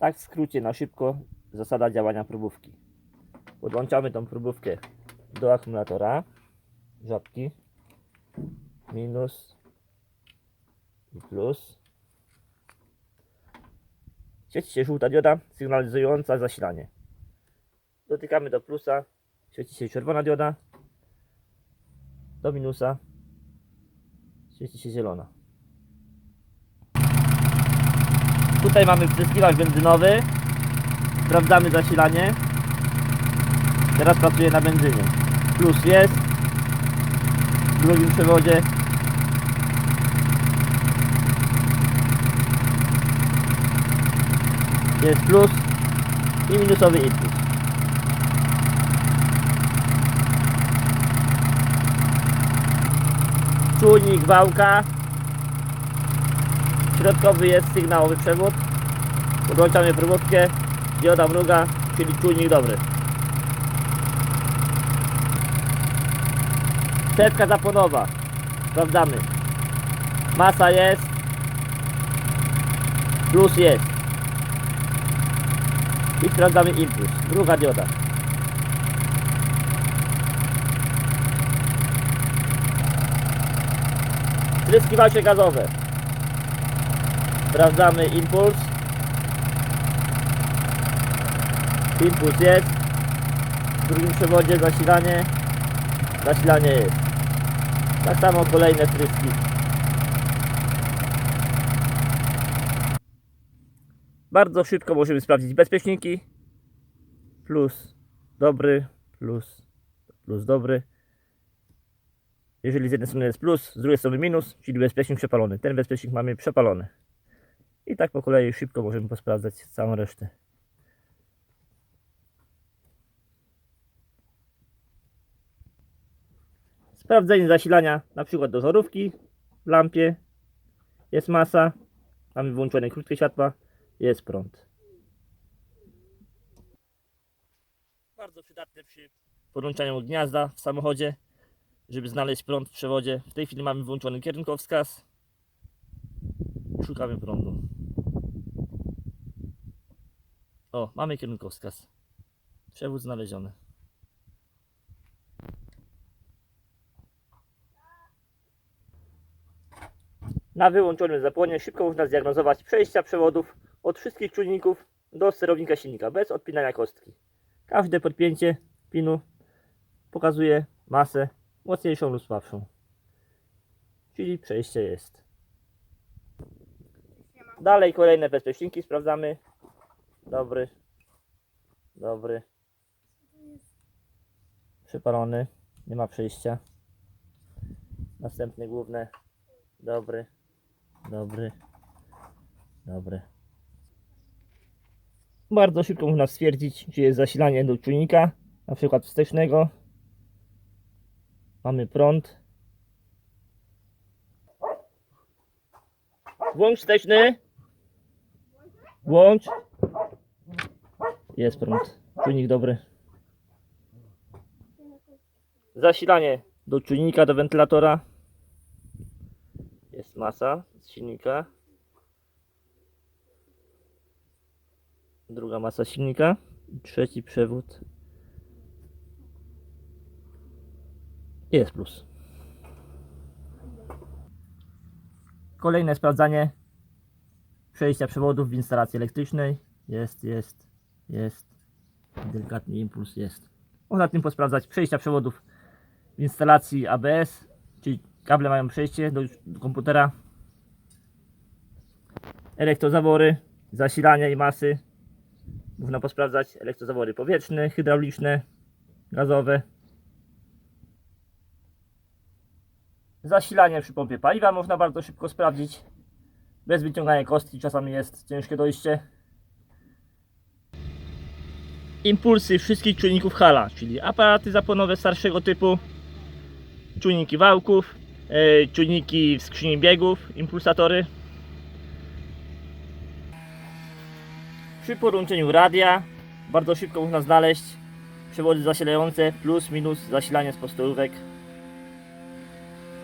Tak w skrócie, na szybko, zasada działania próbówki. Podłączamy tą próbówkę do akumulatora. Żabki. Minus i plus. Świeci się żółta dioda sygnalizująca zasilanie. Dotykamy do plusa. Świeci się czerwona dioda. Do minusa. Świeci się zielona. Tutaj mamy wtryskiwacz benzynowy. Sprawdzamy zasilanie. Teraz pracuje na benzynie. Plus jest. W drugim przewodzie. Jest plus i minusowy impuls. Czujnik wałka. Środkowy jest sygnałowy przewód. Podłączamy próbówkę. Dioda mruga, czyli czujnik dobry. Setka zaponowa. Sprawdzamy. Masa jest. Plus jest. I sprawdzamy impuls. Druga dioda. Tryskiwacze gazowe. Sprawdzamy impuls. Impuls jest. W drugim przewodzie zasilanie. Zasilanie jest. Tak samo kolejne tryski. Bardzo szybko możemy sprawdzić bezpieczniki. Plus dobry, plus, plus dobry. Jeżeli z jednej strony jest plus, z drugiej strony minus, czyli bezpiecznik przepalony. Ten bezpiecznik mamy przepalony. I tak po kolei szybko możemy posprawdzać całą resztę. Sprawdzenie zasilania na przykład do żarówki w lampie. Jest masa. Mamy włączone krótkie światła. Jest prąd. Bardzo przydatne przy podłączaniu gniazda w samochodzie, żeby znaleźć prąd w przewodzie. W tej chwili mamy włączony kierunkowskaz. Szukamy prądu. O, mamy kierunkowskaz. Przewód znaleziony. Na wyłączonym zapłonie szybko można zdiagnozować przejścia przewodów od wszystkich czujników do sterownika silnika bez odpinania kostki. Każde podpięcie pinu pokazuje masę mocniejszą lub słabszą. Czyli przejście jest. Dalej kolejne bezpieczniki sprawdzamy. Dobry. Dobry. Przypalony. Nie ma przejścia. Następny główne. Dobry. Dobry. Dobry. Bardzo szybko można stwierdzić, czy jest zasilanie do czujnika, na przykład wstecznego. Mamy prąd. Włącz wsteczny. Włącz. Jest prąd. Czujnik dobry. Zasilanie do czujnika, do wentylatora. Jest masa z silnika. Druga masa silnika. Trzeci przewód. Jest plus. Kolejne sprawdzanie przejścia przewodów w instalacji elektrycznej. Jest, jest, jest. Delikatny impuls jest. Można tym posprawdzać przejścia przewodów w instalacji ABS, czyli kable mają przejście do, do komputera. Elektrozawory, zasilania i masy. Można posprawdzać elektrozawory powietrzne, hydrauliczne, gazowe. Zasilanie przy pompie paliwa można bardzo szybko sprawdzić. Bez wyciągania kostki czasami jest ciężkie dojście. Impulsy wszystkich czujników hala, czyli aparaty zapłonowe starszego typu, czujniki wałków, e, czujniki w skrzyni biegów, impulsatory. Przy podłączeniu radia bardzo szybko można znaleźć przewody zasilające plus minus zasilanie z postojówek